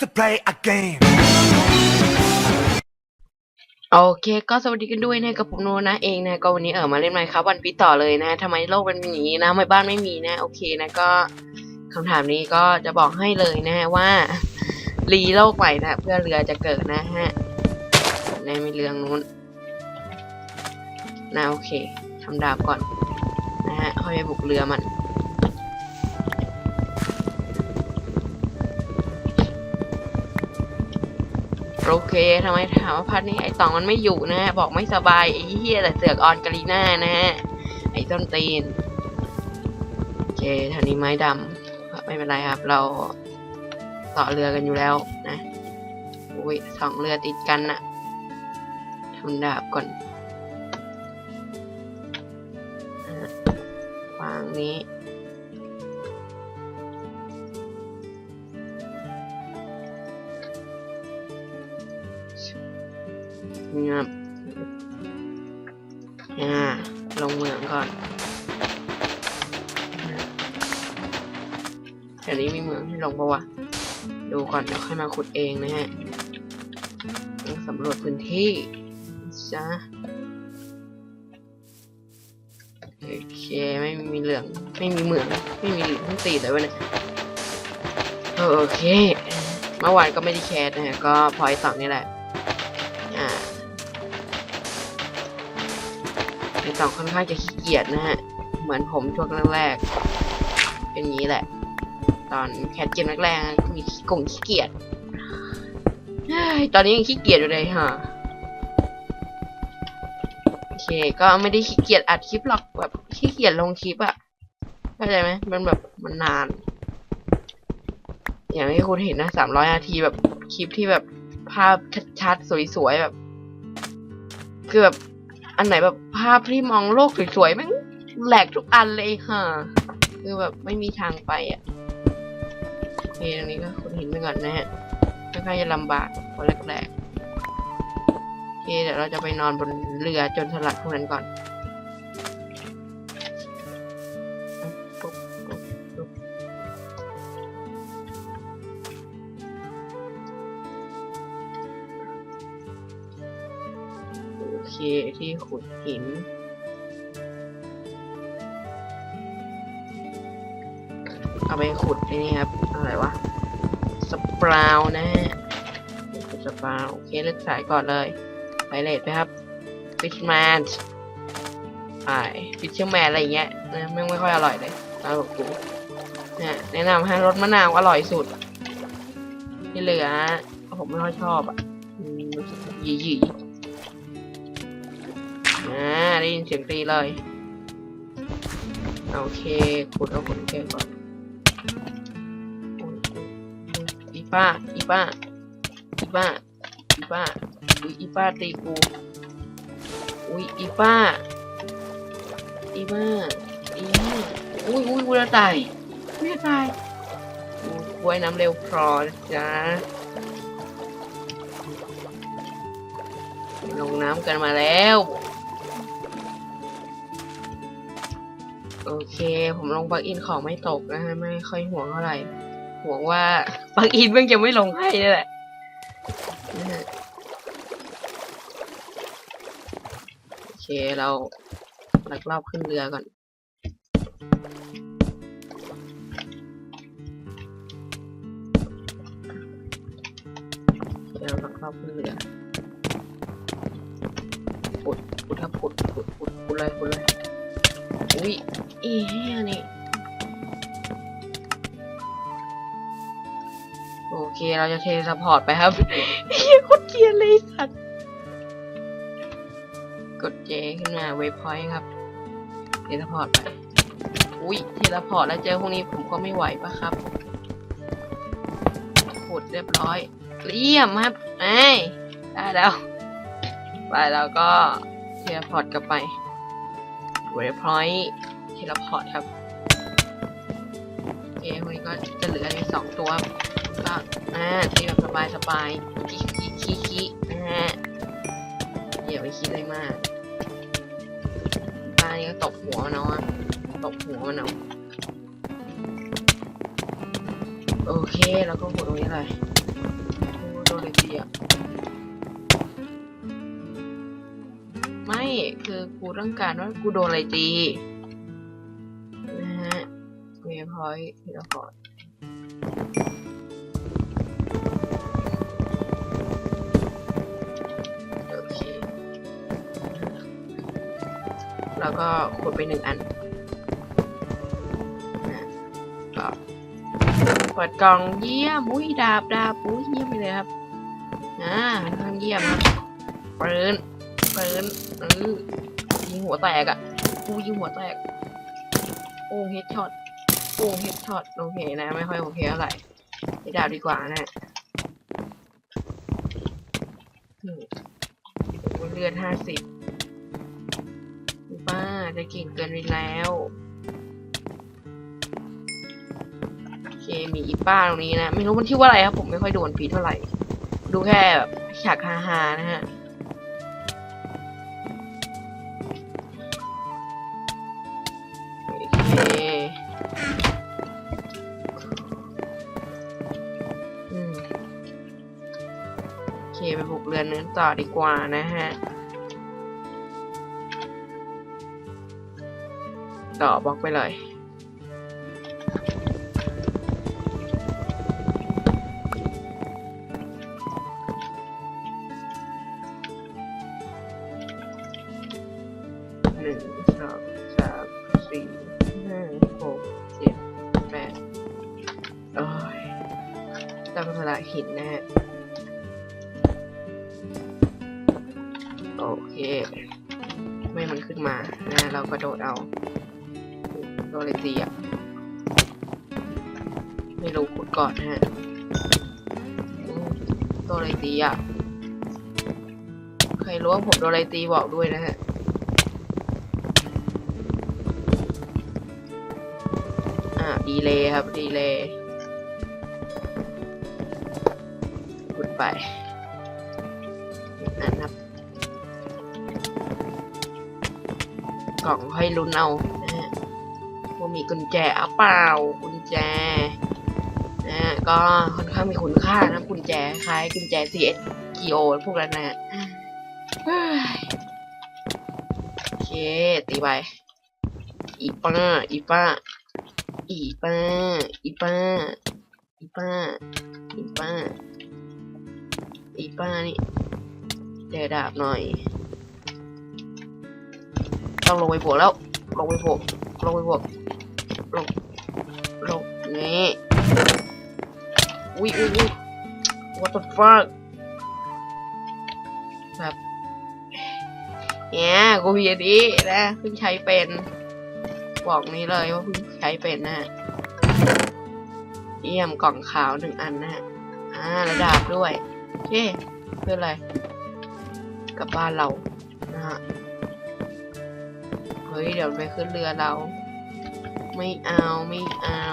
to play a game. โอเค ก็สวัสดีกันด้วยนะกับผมโนนะเองนะก็วันนี้เออมาเล่นไมค์ครับวันพีต่อเลยนะทำไมโลกเป็นอย่างนี้นะทำไมบ้านไม่มีนะ โอเคนะก็คำถามนี้ก็จะบอกให้เลยนะว่ารีโลกใหม่นะเพื่อเรือจะเกิดนะฮะในมีเรื่องนู้นนะโอเคทำดาบก่อนนะฮะค่อยไปบุกเรือมัน โอเคทำไมถามว่าพัดนี่ไอ้ตองมันไม่อยู่นะฮะบอกไม่สบายไอ้เหี้ยแต่เสือกออนกาลีน่านะฮะไอ้ต้นตีนโอเคทางนี้ไม้ดำไม่เป็นไรครับ เราต่อเรือกันอยู่แล้วนะอุ้ยสองเรือติดกันน่ะทำดาบก่อนวางนี้ งียบอ่าลงเมืองก่อนแถวนี้มีเมืองให้ลงปะวะดูก่อนเดี๋ยวค่อยมาขุดเองนะฮะต้องสำรวจพื้นที่จ้าโอเคไม่มีเหลืองไม่มีเหมืองไม่มีเหลืองทั้งสี่เลยวะเนี่ยโอเค เมื่อวานก็ไม่ได้แคสนะฮะก็พอยต่อนี่แหละ ไอสองค่อนข้างจะขี้เกียจนะฮะ เหมือนผมช่วงแรกๆเป็นงนี้แหละ ตอนแคทเกมแรกๆมีขี้กงขี้เกียจตอนนี้ยังขี้เกียจอยู่เลยฮะโอเค ก็ไม่ได้ขี้เกียจอัดคลิปหรอกแบบขี้เกียจลงคลิปอะเข้าใจไหมมันแบบมันนาน อย่างที่คุณเห็นนะสามร้อยนาทีแบบคลิปที่แบบภาพชัดๆสวยๆแบบ คือแบบ อันไหนแบบภาพที่มองโลกสวยๆแม่งแหลกทุกอันเลยค่ะ คือแบบไม่มีทางไปอะโอเคตรงนี้ก็คุณเห็นไปก่อนนะฮะค่อนข้างจะลำบากพอแรกๆโอเคเดี๋ยวเราจะไปนอนบนเรือจนสลัดพวกนั้นก่อน ที่ขุดหิน เอาไปขุดไอ้นี่ครับ อะไรวะ สปราวนะฮะสปราวโอเคเลือกสายก่อนเลยไปเลทไปครับฟิชแมนไปฟิชเชอร์แมนอะไรเงี้ยนะไม่ไม่ค่อยอร่อยเลยตามบอกกูนี่ยแนะนำให้รสมะนาวอร่อยสุด ที่เหลือผมไม่ค่อยชอบอะรู้สึกหยี่ยี่ อ่าได้ยินเสียงตีเลยโอเคขุดเอาขุดเก่งก่อนอีป้าอีป้าอีป้าอีป้าอุ้ยอีป้าตีกูอุ้ยอีป้าอีป้าอีป้าอุ้ยอุ้ยกูจะตายกูจะตายกูว่ายน้ำเร็วพอนะจ้าลงน้ำกันมาแล้ว โอเค ผมลงปลั๊กอินของไม่ตกนะฮะ ไม่ค่อยห่วงเท่าไหร่ห่วงว่าปลั๊กอินเพิ่งจะไม่ลงให้นี่แหละโอเคเราลักลอบขึ้นเรือก่อนเดี๋ยวลักลอบขึ้นเรือปุดปุดถ้าปุดปุดปุดปุดเลยปุดเลย ยอีเฮียนี่ โอเคเราจะเทสปอร์ตไปครับเฮียโคตรเกลียดเลยสัตว์ กดเจขึ้นมาเวฟพอยต์ครับเทสปอร์ตไป อุ้ยเทสปอร์ตแล้วเจอพวกนี้ผมก็ไม่ไหวปะครับขุดเรียบร้อยเรียมครับไอ้ได้แล้ว ไปแล้วก็เทเลพอร์ตกลับไป เวพอยต์เทเลพอร์ตครับโอเคพวกนี้ก็จะเหลือในสองตัวก็อ่าตีแบบสบายสบายขี้ขี้ขี้ขี้นะฮะอย่าไปคิดอะไรมากป้านี่ก็ตบหัวมันาะตบหัวมันเอาโอเค แล้วก็หมดตรงนี้เลยโดนเลยตีอะไม่ คือกูต้องการว่ากูโดนอะไรตีนะฮะเวพอยต์ทีละพอร์ตโอเคแล้วก็ขุดไปหนึ่งอันนะก็เปิดกล่องเยี่ยมอุ้ยดาบดาบอุ้ยเยี่ยมไปเลยครับอ่าค่อนข้างเยี่ยมครับปืน ปืนเออยิงหัวแตกอะกูยิงหัวแตกโอ้เฮดช็อตโอ้เฮดช็อตโอเคนะ ไม่ค่อยโอเคเท่าไหร่ไปดาบดีกว่านะอืมเลือดห้าสิบป้าได้เก่งเกินไปแล้วโอเคมีอีป้าตรงนี้นะ ไม่รู้มันชื่อว่าอะไรครับ ผมไม่ค่อยโดนผีเท่าไหร่ ดูแค่แบบฉากฮาๆนะฮะ กเรือนนั้นต่อดีกว่านะฮะ ต่อบล็อกไปเลย โอเคไม่มันขึ้นมานะเรากระโดดเอาโดนเลยตีอะไม่รู้ขุดก่อนนะฮะโดนเลยตีอะใครรู้ว่าผมโดนอะไรตีบอกด้วยนะฮะอ่าดีเลยครับดีเลยขุดไปนั่นครับ กล่องให้ลุ้นเอานะฮะว่ามีกุญแจอะเปล่ากุญแจนะฮะก็ค่อนข้างมีคุณค่านะกุญแจคล้ายกุญแจ CS g o พวกนั้นนะฮะเฮ้ยโอเคตีไปอีป้าอีป้าอีป้าอีป้าอีป้าอีป้าอีป้านี่เจอดาบหน่อย ต้องลงไปบวกแล้ว ลงไปบวก ลงไปบวก ลง ลง นี่อุ้ยอุ้ยอุ้ย what the fuck แบบเนี่ยกูพีดีนะเพิ่งใช้เป็น บอกนี้เลยว่าเพิ่งใช้เป็นนะเยี่ยมกล่องขาวหนึ่งอันนะอ่าระดาบด้วย โอเคเพื่ออะไร กลับบ้านเรานะฮะ ฮ้ยเดี๋ยวไปขึ้นเรือเรา ไม่เอาไม่เอา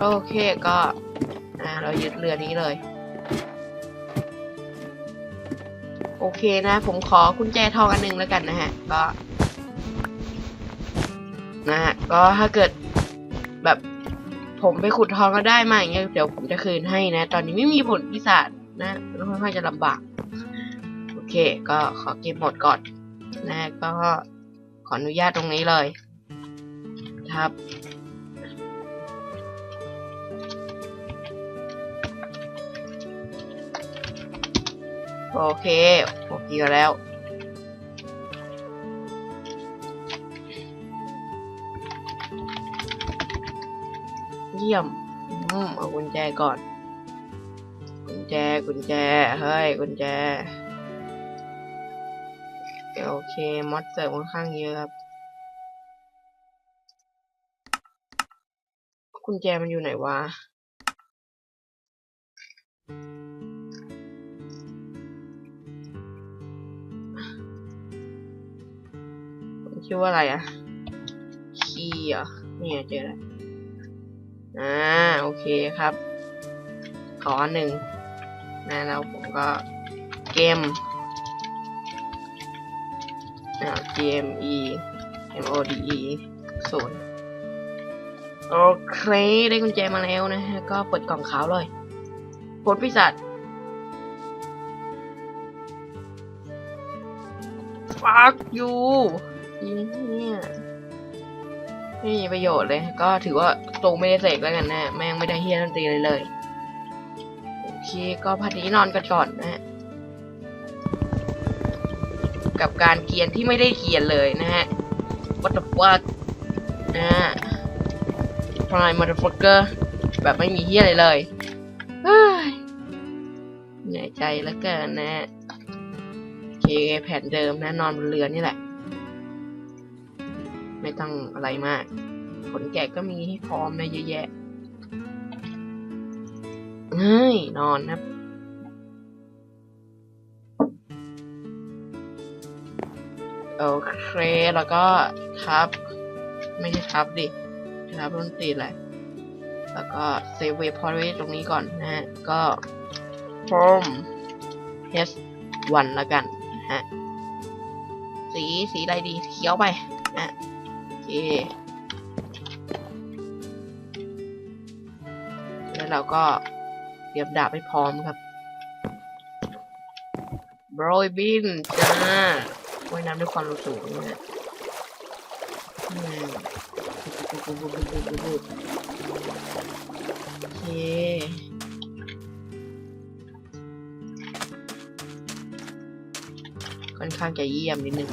โอเคก็อ่าเรายึดเรือนี้เลย โอเคนะ ผมขอกุญแจทองอันหนึงแล้วกันนะฮะ ก็นะฮะก็ถ้าเกิดแบบ ผมไปขุดทองก็ได้มาอย่างเงี้ยเดี๋ยวผมจะคืนให้นะ ตอนนี้ไม่มีผลพิศาจนะค่อนข้างจะลำบาก โอเค ก็ขอเก็บหมดก่อนนะก็ขออนุญาตตรงนี้เลยครับโอเคโอเคแล้ว เยี่ยมอืมเอากุญแจก่อน กุญแจกุญแจเฮ้ยกุญแจโอเคมอดเสิร์ฟค่อนข้างเยอะครับกุญแจมันอยู่ไหนวะชื่อว่าอะไรอะคีย์เหรอเนี่ยเจอแล้ว อ่าโอเคครับ ขอหนึ่งนะแล้วผมก็เกมอ่า G M E M O D E ศูนย์โอเค ได้กุญแจมาแล้วนะฮะ ก็เปิดกล่องขาวเลยกดพิศาจฟักยูยิงเนี่ย ไม่มีประโยชน์เลย ก็ถือว่าตรงไม่ได้เสกแล้วกันนะแม่งไม่ได้เฮียนดนตรีเลยเลยโอเคก็พัดนี้นอนกันก่อนนะฮะกับการเกียนที่ไม่ได้เกียนเลยนะฮะ what the fuck นะฮะ prime motherfucker แบบไม่มีเฮียอะไรเลยเฮ้ยเหนื่อยใจแล้วเกินนะโอเคแผนเดิมนะนอนบนเรือนี่แหละ ไม่ต้องอะไรมากขนแกะก็มีให้พร้อมนะเยอะแยะเฮ้ยนอนครับโอเคแล้วก็ทับ ไม่ใช่ทับดิทับดนตีแหละ แล้วก็เซฟเวพอไว้ตรงนี้ก่อนนะฮะ ก็ from h 1 แล้วกันนะฮะ สีสีอะไรดีเขียวไปนะ เค แล้วเราก็เตรียมดาบให้พร้อมครับบรอยบินจ้าว่ายน้ำด้วยความร็วสูงเนี่ยอืมโอเคค่อนข้างจะเยี่ยมนิดนึง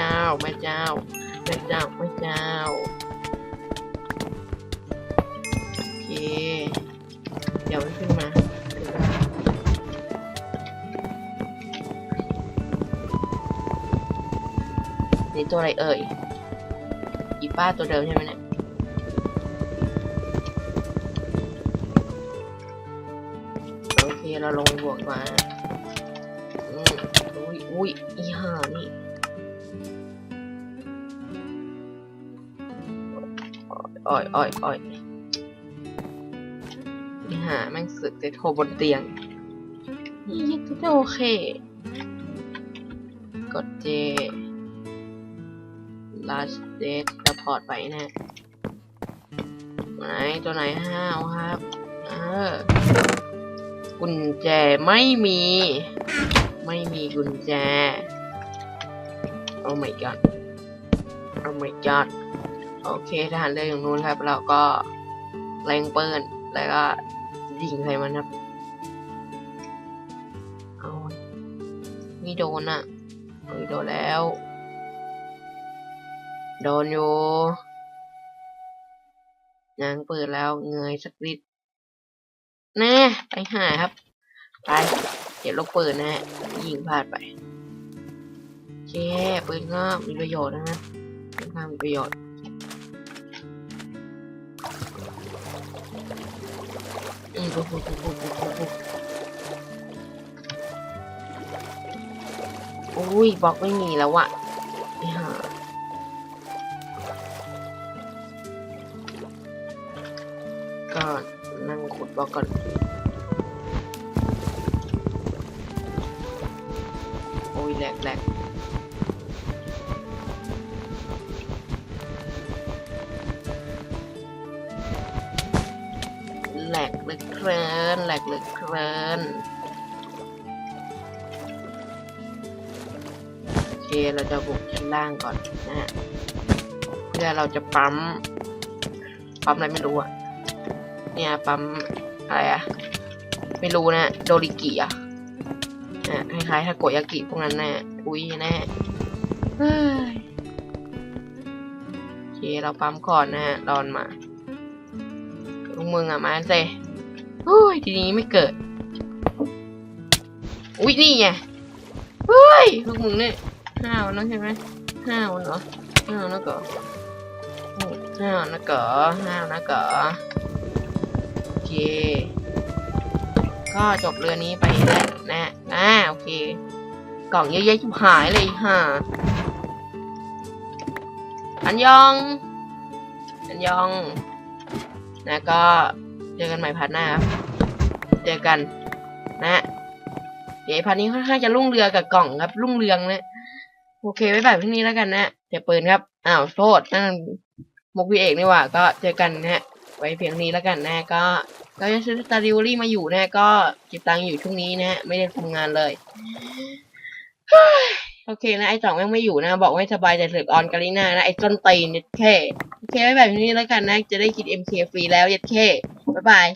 เจ้าแม่เจ้าแม่เจ้าแม่เจ้าโอเคเดี๋ยวมันขึ้นมาขึ้นมานี่ตัวอะไรเอ่ยอีป้าตัวเดิมใช่ไหมเนี่ยโอเคเราลงบวกมา อยอ่อยอ่อยอีห่าแม่งสึกจะโทรบนเตียงนี่จะโอเค กดเจ last date แล้วพอร์ตไปนะไหนตัวไหนห้าวครับเออกุญแจไม่มี ไม่มีกุญแจโอ้ my god โอ้ my god โอเคทหารเรืออย่างนู้นครับ เราก็แรงเปิลแล้วก็ยิงใส่มันครับเอามีโดนอะเอ้ยโดนแล้ว โดนอยู่ยางเปิดแล้วเงยสักนิดแน่ไปหาครับ ไปเก็บลูกปืนนะฮะยิงพลาดไปโอเคปืนก็มีประโยชน์นะฮะค่อนข้างมีประโยชน์ อุ๊ยบล็อกไม่มีแล้วอะไอ้ห่าก็นั่งขุดบล็อกก่อน โอเค เราจะบุกชั้นล่างก่อนนะฮะเพื่อเราจะปั๊ม ปั๊มอะไรไม่รู้อะเนี่ยปั๊มอะไรอะไม่รู้นะ โดริกิอะอะคล้ายๆทาโกยากิพวกนั้นแน่อุ้ยแน่เฮ้ยโอเค เราปั๊มก่อนนะฮะรอนมาลุงมึงอะมาเซโอ้ยทีนี้ไม่เกิด อุ้ยนี่ไงเฮ้ยลูกมึงเนี่ยห้าวนะใช่ไหมห้าวเนาะห้าวนะก่อห้าวนะก่อห้าวนะก่อโอเค ก็จบเรือนี้ไปแล้วนะอ่โอเค กล่องเยอะแยะชิบหายเลยห่าอันยอง อันยอง นะก็เจอกันใหม่พาร์ทหน้าครับ เจอกันนะ เดี๋ยวพาร์ทนี้ค่อนข้างจะรุ่งเรืองกับกล่องครับ รุ่งเรืองนะโอเคไว้แบบที่นี้แล้วกันนะเดี๋ยวเปิดครับอ้าวโทษนั่นมุกพี่เอกนี่ว่า ก็เจอกันนะฮะ ไว้เพียงนี้แล้วกันนะก็ก็ยังซื้อสตาริวรี่มาอยู่นะก็เก็บตังค์อยู่ช่วงนี้นะไม่ได้ทำงานเลยโอเคนะไอ้จ่องแม่งไม่อยู่นะ บอกไม่สบายแต่เสือกออนกาลิน่านะไอ้ต้นตีนเย็ดแค่โอเคไว้แบบนี้แล้วกันนะ จะได้กิน MK ฟรีแล้วเย็ดแค่บ๊ายบาย